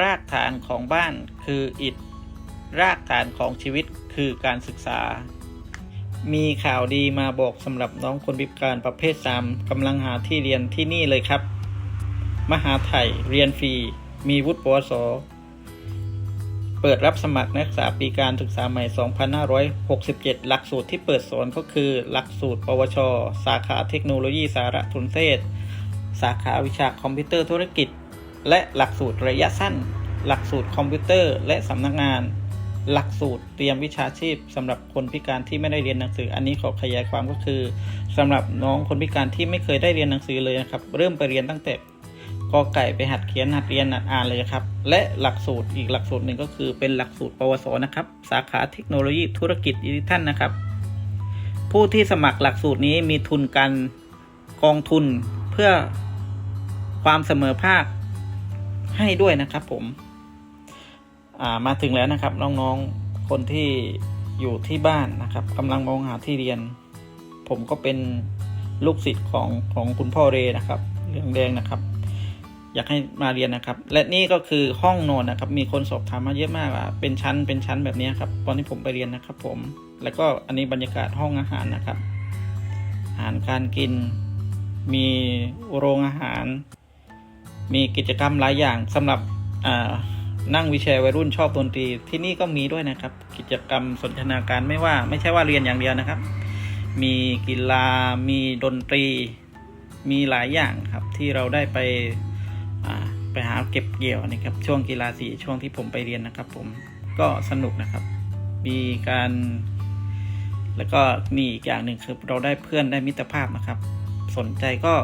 รากฐานของบ้านคืออิฐ รากฐานของชีวิตคือการศึกษา มีข่าวดีมาบอกสำหรับน้องคนพิการประเภท 3กำลังหาที่เรียนที่นี่เลยครับ มหาไทยเรียนฟรี มีวุฒิปวส เปิดรับสมัครนักศึกษาปีการศึกษาใหม่ 2567 หลักสูตรที่เปิดสอนก็คือ หลักสูตร ปวช สาขาเทคโนโลยีสารสนเทศ สาขาวิชาคอมพิวเตอร์ธุรกิจ และหลักสูตรระยะสั้น หลักสูตรคอมพิวเตอร์ และสำนักงาน หลักสูตรเตรียมวิชาชีพสำหรับคนพิการที่ไม่ได้เรียนหนังสือ อันนี้ขอขยายความก็คือสำหรับน้องคนพิการที่ไม่เคยได้เรียนหนังสือเลยนะครับ เริ่มไปเรียนตั้งแต่กอไก่ไปหัดเขียนหัดเรียนหัดอ่านเลยครับ และหลักสูตรอีกหลักสูตรหนึ่งก็คือเป็นหลักสูตร ปวสนะครับ สาขาเทคโนโลยีธุรกิจดิจิทัลนะครับ ผู้ที่สมัครหลักสูตรนี้มีทุนการกองทุนเพื่อความเสมอภาค ให้ด้วยนะครับผมอ่ามาถึงแล้วนะครับน้องๆคนที่อยู่ที่บ้านนะครับกำลังมองหาที่เรียน ผมก็เป็นลูกศิษย์ของของคุณพ่อเรนะครับเรื่องแดงนะครับ อยากให้มาเรียนนะครับ และนี่ก็คือห้องนอนนะครับ มีคนสอบถามมาเยอะมากว่าเป็นชั้นเป็นชั้นแบบนี้ครับ ตอนที่ผมไปเรียนนะครับ ผมแล้วก็อันนี้บรรยากาศห้องอาหารนะครับ อาหารการกิน มีโรงอาหาร มีกิจกรรมหลายอย่างสำหรับนั่งวิแชร์วัยรุ่นชอบดนตรีที่นี่ก็มีด้วยนะครับ กิจกรรมสนทนาการไม่ว่าไม่ใช่ว่าเรียนอย่างเดียวนะครับ มีกีฬามีดนตรี มีหลายอย่างครับที่เราได้ไปไปหาเก็บเกี่ยวนะครับช่วงกีฬาสีช่วงที่ผมไปเรียนนะครับ ผมก็สนุกนะครับ มีการ แล้วก็มีอีกอย่างหนึ่งคือเราได้เพื่อนได้มิตรภาพนะครับ สนใจก็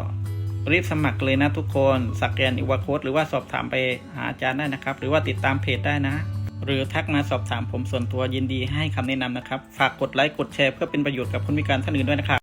รีบสมัครเลยนะทุกคนสแกนอีวาโค้ดหรือว่าสอบถามไปหาอาจารย์ได้นะครับ หรือว่าติดตามเพจได้นะ หรือทักมาสอบถามผมส่วนตัวยินดีให้คำแนะนำนะครับ ฝากกดไลค์กดแชร์เพื่อเป็นประโยชน์กับคนพิการท่านอื่นด้วยนะครับ